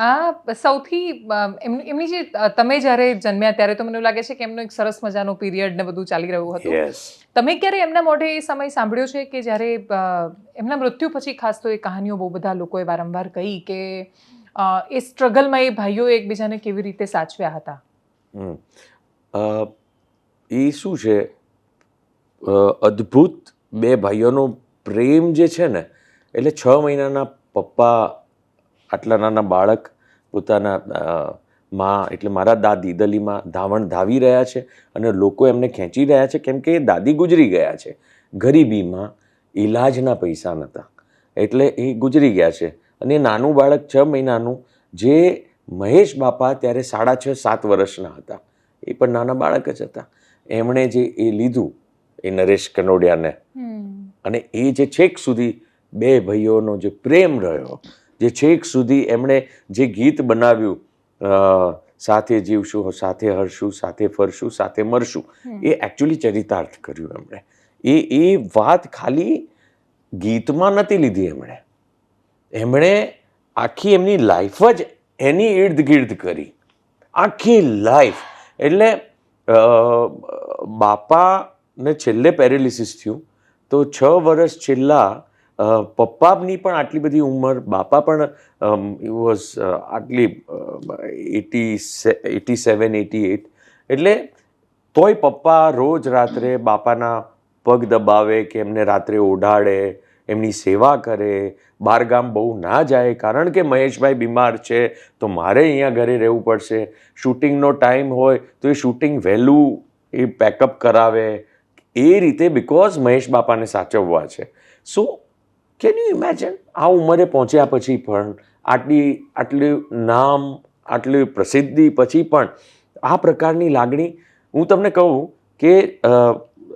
આ સૌથી એમ- એમની જે તમે જ્યારે જન્મ્યા ત્યારે તો મને લાગે છે કે એમનો એક સરસ મજાનો પીરિયડ ને બધું ચાલી રહ્યું હતું. તમે ક્યારે એમના મોઢે એ સમય સાંભળ્યો છે કે જ્યારે એમના મૃત્યુ પછી ખાસ તો એ કહાનીઓ બહુ બધા લોકોએ વારંવાર કહી કે એ સ્ટ્રગલમાં એ ભાઈઓ એકબીજાને કેવી રીતે સાચવ્યા હતા. એ શું છે? અદ્ભુત બે ભાઈઓનો પ્રેમ જે છે ને એટલે છ મહિનાના પપ્પા આટલા નાના બાળક પોતાના માં એટલે મારા દાદી દલીમાં ધાવણ ધાવી રહ્યા છે અને લોકો એમને ખેંચી રહ્યા છે કેમ કે એ દાદી ગુજરી ગયા છે. ગરીબીમાં ઈલાજના પૈસા નહોતા એટલે એ ગુજરી ગયા છે. અને એ નાનું બાળક છ મહિનાનું જે મહેશ બાપા ત્યારે સાડા છ સાત વર્ષના હતા. એ પણ નાના બાળક જ હતા. એમણે જે એ લીધું એ નરેશ કનોડિયાને. અને એ જે છેક સુધી બે ભાઈઓનો જે પ્રેમ રહ્યો જે છેક સુધી એમણે જે ગીત બનાવ્યું સાથે જીવશું સાથે હરશું સાથે ફરશું સાથે મરશું એ એકચ્યુઅલી ચરિતાર્થ કર્યું એમણે. એ એ વાત ખાલી ગીતમાં નથી લીધી એમણે. એમણે આખી એમની લાઈફ જ એની ઇર્દ ગિર્દ કરી. આખી લાઈફ એટલે બાપાને છેલ્લે પેરેલિસિસ થયું. તો છ વર્ષ છેલ્લા પપ્પાની પણ આટલી બધી ઉંમર, બાપા પણ વોઝ આટલી eighty eighty seven, eighty eight. એટલે તોય પપ્પા રોજ રાત્રે બાપાના પગ દબાવે કે એમને રાત્રે ઓઢાડે, એમની સેવા કરે બહારગામ બહુ ના જાય. કારણ કે મહેશભાઈ બીમાર છે, તો મારે અહીંયા ઘરે રહેવું પડશે. શૂટિંગનો ટાઈમ હોય, તો એ શૂટિંગ વહેલું એ પેકઅપ કરાવે. એ રીતે બિકોઝ મહેશ બાપાને સાચવવા છે. સો કેન યુ ઇમેજિન આ ઉંમરે પહોંચ્યા પછી પણ આટલી આટલું નામ આટલી પ્રસિદ્ધિ પછી પણ આ પ્રકારની લાગણી હું તમને કહું કે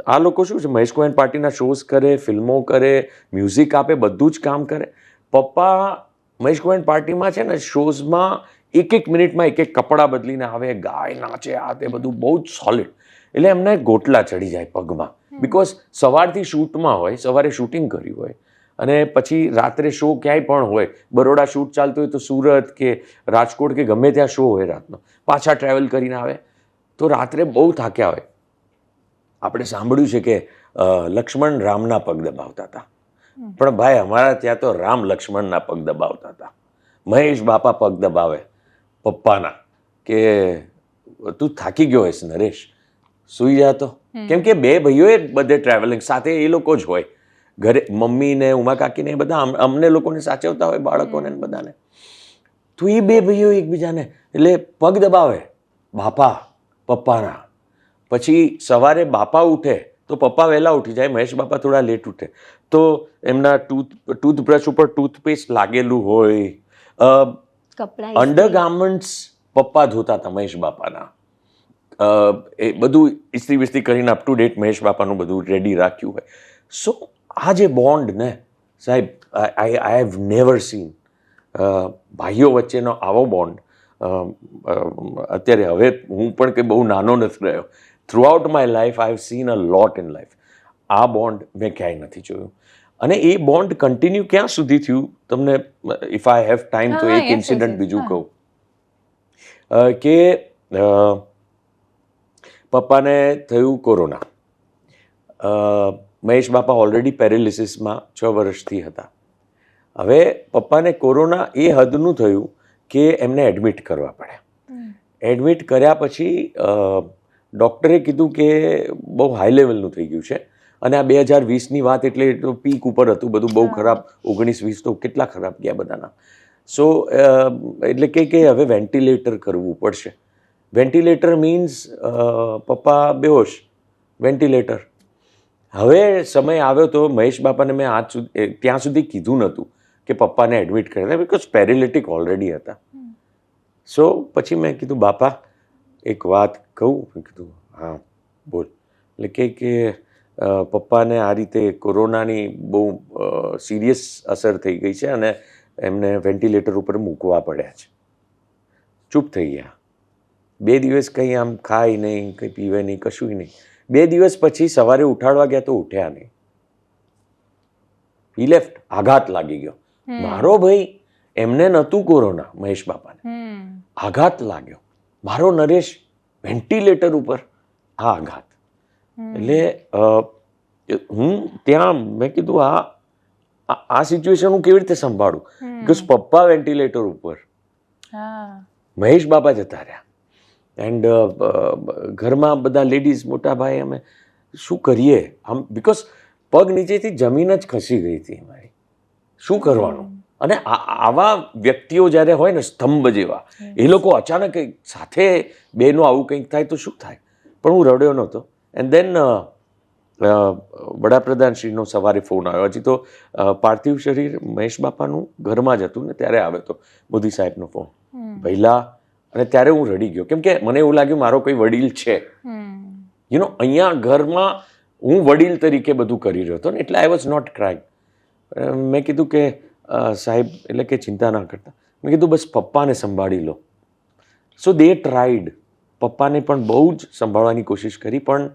આ લોકો શું છે? મહેશ કોયન પાર્ટીના શોઝ કરે ફિલ્મો કરે મ્યુઝિક આપે બધું જ કામ કરે. પપ્પા મહેશ કોયન પાર્ટીમાં છે ને શોઝમાં એક એક મિનિટમાં એક એક કપડાં બદલીને આવે ગાય નાચે આ તે બધું બહુ જ સોલિડ એટલે એમને ગોટલા ચડી જાય પગમાં. બિકોઝ સવારથી શૂટમાં હોય સવારે શૂટિંગ કર્યું હોય અને પછી રાત્રે શો ક્યાંય પણ હોય બરોડા શૂટ ચાલતું હોય તો સુરત કે રાજકોટ કે ગમે ત્યાં શો હોય રાતનો પાછા ટ્રાવેલ કરીને આવે તો રાત્રે બહુ થાક્યા હોય. આપણે સાંભળ્યું છે કે લક્ષ્મણ રામના પગ દબાવતા હતા. પણ ભાઈ અમારા ત્યાં તો રામ લક્ષ્મણના પગ દબાવતા હતા. મહેશ બાપા પગ દબાવે પપ્પાના કે તું થાકી ગયો હોઈશ નરેશ સુઈ જાતો કેમ કે બે ભાઈઓએ બધે ટ્રાવેલિંગ સાથે એ લોકો જ હોય. ઘરે મમ્મી ને ઉમા કાકી ને એ બધા અમને લોકોને સાચવતા હોય બાળકોને ને બધાને. તો એ બે ભાઈઓ એકબીજાને એટલે પગ દબાવે બાપા પપ્પાના. પછી સવારે બાપા ઉઠે તો પપ્પા વહેલા ઉઠી જાય મહેશ બાપા થોડા લેટ ઉઠે. તો એમના ટૂથ ટૂથબ્રશ ઉપર ટૂથપેસ્ટ લાગેલું હોય અંડરગાર્મેન્ટ્સ અંડર ગાર્મેન્ટ્સ પપ્પા ધોતા હતા મહેશ બાપાના. એ બધું ઇસ્ત્રી વિસ્ત્રી કરીને અપ ટુ ડેટ મહેશ બાપાનું બધું રેડી રાખ્યું હોય. સો આ જે બોન્ડ ને સાહેબ I I have never seen ભાઈઓ વચ્ચેનો આવો બોન્ડ. અત્યારે હવે હું પણ કંઈ બહુ નાનો નથી રહ્યો. Throughout my life I have seen a lot in life આ બોન્ડ મેં ક્યાંય નથી જોયું. અને એ બોન્ડ કન્ટિન્યુ ક્યાં સુધી થયું? તમને ઇફ આઈ હેવ ટાઈમ તો એક ઇન્સિડન્ટ બીજું કહું. કે પપ્પાને થયું કોરોના. મહેશ બાપા ઓલરેડી પેરેલિસિસમાં છ વર્ષથી હતા. હવે પપ્પાને કોરોના એ હદનું થયું કે એમને એડમિટ કરવા પડ્યા. એડમિટ કર્યા પછી ડૉક્ટરે કીધું કે બહુ હાઈ લેવલનું થઈ ગયું છે. અને આ બે હજાર વીસની વાત એટલે એટલું પીક ઉપર હતું બધું બહુ ખરાબ ઓગણીસ વીસ તો કેટલા ખરાબ ગયા બધાના. સો એટલે કે કે હવે વેન્ટિલેટર કરવું પડશે. વેન્ટિલેટર મીન્સ પપ્પા બેહોશ. વેન્ટિલેટર હવે સમય આવ્યો તો મહેશ બાપાને મેં આજ સુધી ત્યાં સુધી કીધું નહોતું કે પપ્પાને એડમિટ કર્યા બિકોઝ પેરેલિટિક ઓલરેડી હતા. સો પછી મેં કીધું બાપા એક વાત કહું. મેં કીધું હા બોલ. એટલે કે કે પપ્પાને આ રીતે કોરોનાની બહુ સિરિયસ અસર થઈ ગઈ છે અને એમને વેન્ટિલેટર ઉપર મૂકવા પડ્યા છે. ચૂપ થઈ ગયા. બે દિવસ કંઈ આમ ખાય નહીં કંઈ પીવે નહીં કશું નહીં. બે દિવસ પછી સવારે ઉઠાડવા ગયા તો ઉઠ્યા નહીં. ઈ લેફ્ટ આઘાત લાગી ગયો. મારો ભાઈ એમને નહોતું કોરોના મહેશ બાપાને. આઘાત લાગ્યો. મારો નરેશ વેન્ટિલેટર ઉપર આ આઘાત. એટલે હું ત્યાં મેં કીધું આ આ- સિચ્યુએશન હું કેવી રીતે સંભાળું. બિકોઝ પપ્પા વેન્ટિલેટર ઉપર મહેશ બાપા જતા રહ્યા. એન્ડ ઘરમાં બધા લેડીઝ મોટા ભાઈ અમે શું કરીએ? આમ બિકોઝ પગ નીચેથી જમીન જ ખસી ગઈ હતી મારી શું કરવાનું? અને આ- આવા વ્યક્તિઓ જ્યારે હોય ને સ્તંભ જેવા એ લોકો અચાનક સાથે બેનું આવું કંઈક થાય તો શું થાય? પણ હું રડ્યો નહોતો. એન્ડ દેન વડાપ્રધાનશ્રીનો સવારે ફોન આવ્યો. હજી તો પાર્થિવ શરીર મહેશ બાપાનું ઘરમાં જ હતું ને ત્યારે આવ્યો હતો મોદી સાહેબનો ફોન. પહેલા અને ત્યારે હું રડી ગયો. કેમ કે મને એવું લાગ્યું મારો કોઈ વડીલ છે. યુ નો અહીંયા ઘરમાં હું વડીલ તરીકે બધું કરી રહ્યો હતો ને એટલે આઈ વોઝ નોટ ક્રાઇંગ મેં કીધું કે સાહેબ એટલે કે ચિંતા ના કરતા. મેં કીધું બસ પપ્પાને સંભાળી લો. સો દે ટ્રાઈડ પપ્પાને પણ બહુ જ સંભાળવાની કોશિશ કરી પણ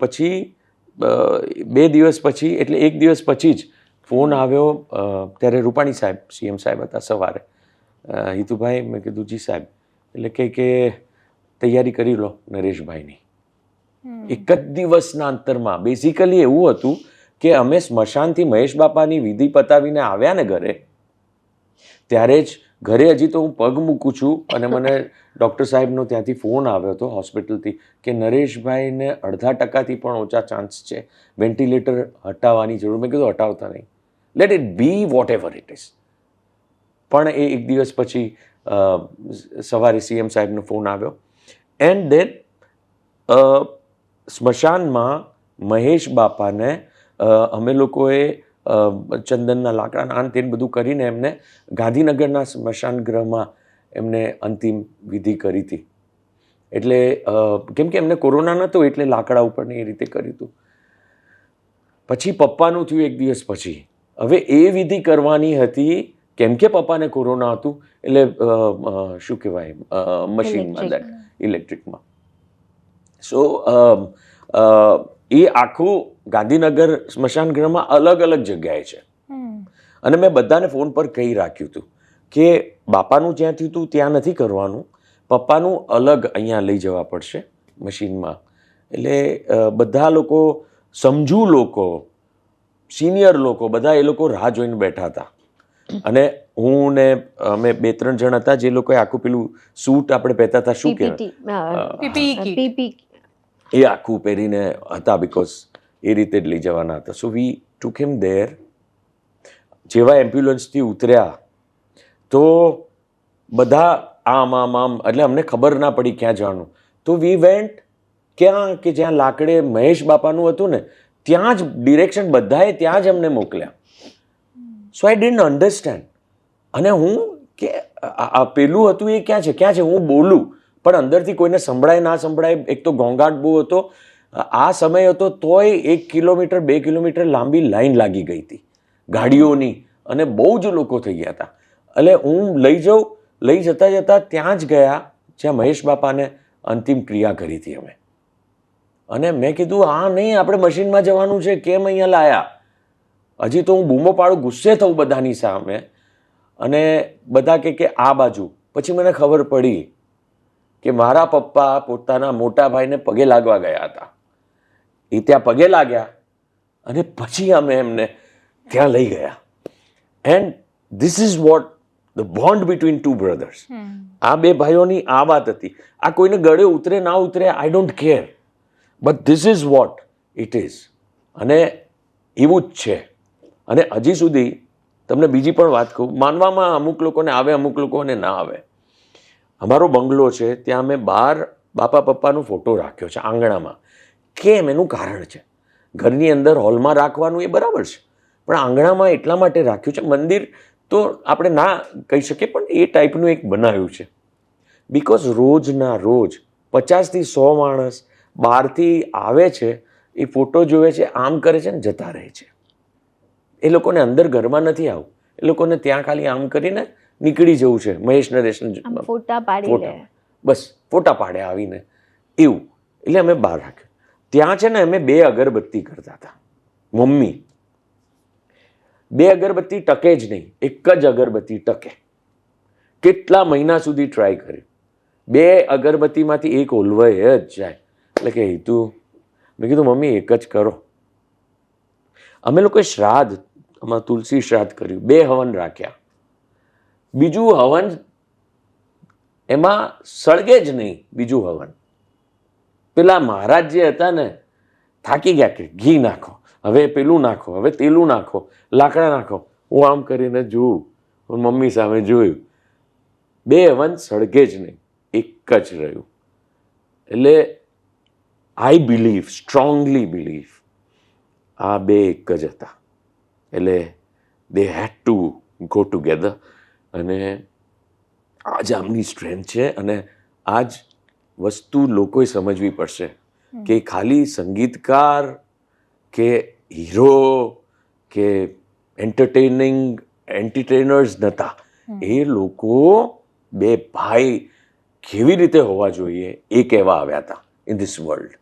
પછી બે દિવસ પછી એટલે એક દિવસ પછી જ ફોન આવ્યો ત્યારે રૂપાણી સાહેબ સીએમ સાહેબ હતા સવારે. હિતુભાઈ મેં કીધું જી સાહેબ. એટલે કે કે તૈયારી કરી લો નરેશભાઈની. એક જ દિવસના અંતરમાં બેઝિકલી એવું હતું કે અમે સ્મશાનથી મહેશ બાપાની વિધિ પતાવીને આવ્યા ને ઘરે ત્યારે જ ઘરે હજી તો હું પગ મૂકું છું અને મને ડૉક્ટર સાહેબનો ત્યાંથી ફોન આવ્યો હતો હોસ્પિટલથી કે નરેશભાઈને અડધા ટકાથી પણ ઓછા ચાન્સ છે વેન્ટિલેટર હટાવવાની જરૂર. મેં કીધું હટાવતા નહીં. Let it be whatever it is પણ એ એક દિવસ પછી સવારે સીએમ સાહેબનો ફોન આવ્યો. એન્ડ દેન સ્મશાનમાં મહેશ બાપાને અમે લોકોએ ચંદનના લાકડાના આન તેન બધું કરીને એમને ગાંધીનગરના સ્મશાન ગૃહમાં એમને અંતિમ વિધિ કરી હતી. એટલે કેમ કે એમને કોરોના નહોતો એટલે લાકડા ઉપર ને એ રીતે કર્યું હતું. પછી પપ્પાનું થયું એક દિવસ પછી. હવે એ વિધિ કરવાની હતી કેમ કે પપ્પાને કોરોના હતું એટલે શું કહેવાય મશીનમાં દેટ ઇલેક્ટ્રિકમાં. સો એ આખું ગાંધીનગર સ્મશાન ગૃહમાં અલગ અલગ જગ્યાએ છે. અને મેં બધાને ફોન પર કહી રાખ્યું હતું કે બાપાનું જ્યાં થયું હતું ત્યાં નથી કરવાનું પપ્પાનું અલગ અહીંયા લઈ જવા પડશે મશીનમાં. એટલે બધા લોકો સમજુ લોકો સિનિયર લોકો બધા એ લોકો રાહ જોઈને બેઠા હતા. અને હું ને અમે બે ત્રણ જણ હતા જે લોકોએ આખું પેલું સૂટ આપણે પહેરતા હતા શું કહેવાય. પીપી એ આખું પહેરીને હતા બિકોઝ એ રીતે જ લઈ જવાના હતા. સો વી ટુક હિમ ધેર જેવા એમ્બ્યુલન્સથી ઉતર્યા તો બધા આમ આમ આમ એટલે અમને ખબર ના પડી ક્યાં જવાનું. તો વી વેન્ટ ક્યાં કે જ્યાં લાકડે મહેશ બાપાનું હતું ને ત્યાં જ ડિરેક્શન બધાએ ત્યાં જ અમને મોકલ્યા. સો આઈ ડિન્ટ અન્ડરસ્ટેન્ડ અને હું કે આ પેલું હતું એ ક્યાં છે? ક્યાં છે? હું બોલું. પણ અંદરથી કોઈને સંભળાય, ના સંભળાય, એક તો ઘોંઘાટ બહુ હતો. આ સમય હતો તોય એક કિલોમીટર, બે કિલોમીટર લાંબી લાઈન લાગી ગઈ હતી. ગાડીઓની. અને બહુ જ લોકો થઈ ગયા હતા. એટલે હું લઈ જાઉં. લઈ જતા જતાં ત્યાં જ ગયા જ્યાં મહેશ બાપાને અંતિમ ક્રિયા કરી હતી અમે. અને મેં કીધું આ નહીં, આપણે મશીનમાં જવાનું છે. કેમ અહીંયા લાયા? હજી તો હું બૂમો પાડું ગુસ્સે થઉં બધાની સામે અને બધા કે કે આ બાજુ. પછી મને ખબર પડી કે મારા પપ્પા પોતાના મોટા ભાઈને પગે લાગવા ગયા હતા. એ ત્યાં પગે લાગ્યા અને પછી અમે એમને ત્યાં લઈ ગયા. And this is what the bond between two brothers આ બે ભાઈઓની આ વાત હતી. આ કોઈને ગળે ઉતરે ના ઉતરે I don't care but this is what it is અને એવું જ છે. અને હજી સુધી તમને બીજી પણ વાત કહું, માનવામાં અમુક લોકોને આવે, અમુક લોકોને ના આવે. અમારો બંગલો છે, ત્યાં અમે બહાર બાપા પપ્પાનો ફોટો રાખ્યો છે આંગણામાં. કેમ? એનું કારણ છે. ઘરની અંદર હોલમાં રાખવાનું એ બરાબર છે. પણ આંગણામાં એટલા માટે રાખ્યું છે, મંદિર તો આપણે ના કહી શકીએ, પણ એ ટાઈપનું એક બનાવ્યું છે. બિકોઝ રોજના રોજ પચાસથી સો માણસ બહારથી આવે છે, એ ફોટો જોવે છે, આમ કરે છે ને જતા રહે છે. એ લોકોને અંદર ઘરમાં નથી આવું. એ લોકોને ત્યાં ખાલી આમ કરીને નીકળી જવું છે. મહેશ નરેશ ફોટા પાડી બસ ફોટા પાડે આવીને. એવું. એટલે અમે બહાર રાખ્યું. ત્યાં છે ને અમે બે અગરબત્તી કરતા હતા. મમ્મી. બે અગરબત્તી ટકે જ નહીં. એક જ અગરબત્તી ટકે. કેટલા મહિના સુધી ટ્રાય કર્યું. બે અગરબત્તીમાંથી એક ઓલવાય જ જાય. એટલે કે તું મેં કીધું મમ્મી એક જ કરો. અમે લોકોએ શ્રાદ્ધ આમાં તુલસી શ્રાદ્ધ કર્યું. બે હવન રાખ્યા. બીજું હવન એમાં સળગે જ નહીં, બીજું હવન. પેલા મહારાજ જે હતા ને, થાકી ગયા કે ઘી નાખો, હવે પેલું નાખો, હવે તેલું નાખો, લાકડા નાખો. હું આમ કરીને જોઉં મમ્મી સામે જોયું. બે હવન સળગે જ નહીં, એક જ રહ્યું. એટલે આઈ બિલીવ સ્ટ્રોંગલી બિલીવ આ બે એક જ હતા. એટલે they had to go together અને આ જ આમની સ્ટ્રેન્થ છે અને આ જ વસ્તુ લોકોએ સમજવી પડશે કે ખાલી સંગીતકાર કે હીરો કે એન્ટરટેનિંગ એન્ટરટેનર્સ નહોતા એ લોકો બે ભાઈ કેવી રીતે હોવા જોઈએ એ કહેવા આવ્યા હતા ઇન ધીસ વર્લ્ડ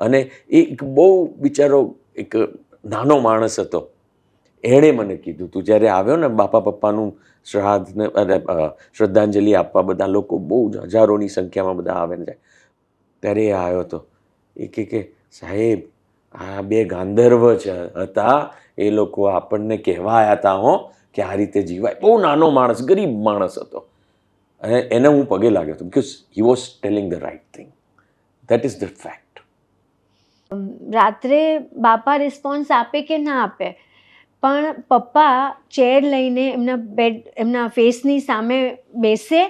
અને એ એક બહુ બિચારો એક નાનો માણસ હતો. એણે મને કીધું, તું જ્યારે આવ્યો ને બાપા પપ્પાનું શ્રાદ્ધને અને શ્રદ્ધાંજલિ આપવા, બધા લોકો બહુ જ હજારોની સંખ્યામાં બધા આવે ને જાય. ત્યારે એ આવ્યો હતો એ કે કે, સાહેબ, આ બે ગાંધર્વ જ હતા, એ લોકો આપણને કહેવા આવ્યા હતા હો કે આ રીતે જીવાય. બહુ નાનો માણસ, ગરીબ માણસ હતો. અને એને હું પગે લાગ્યો હતો because he was telling the right thing that is the fact રાત્રે બાપા રિસ્પોન્સ આપે કે ના આપે? પણ પપ્પા ચેર લઈને એમના બેડ એમના ફેસની સામે બેસે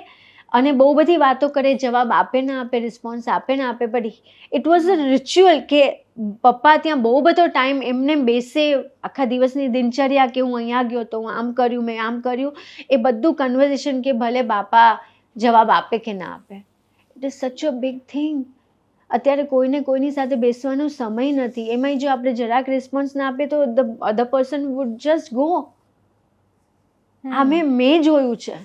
અને બહુ બધી વાતો કરે, જવાબ આપે ના આપે રિસ્પોન્સ આપે ના આપે. But it was a ritual કે પપ્પા ત્યાં બહુ બધો ટાઈમ એમને બેસે, આખા દિવસની દિનચર્યા કે હું અહીંયા ગયો તો હું આમ કર્યું, મેં આમ કર્યું, એ બધું કન્વર્ઝેશન કે ભલે બાપા જવાબ આપે કે ના આપે. ઇટ ઇઝ સચ અ બિગ થિંગ અત્યારે કોઈને કોઈની સાથે બેસવાનો સમય નથી. એમાંય જો આપણે જરાક રિસ્પોન્સ ના આપીએ તો the other person would just go આ મેં મેં જોયું છે.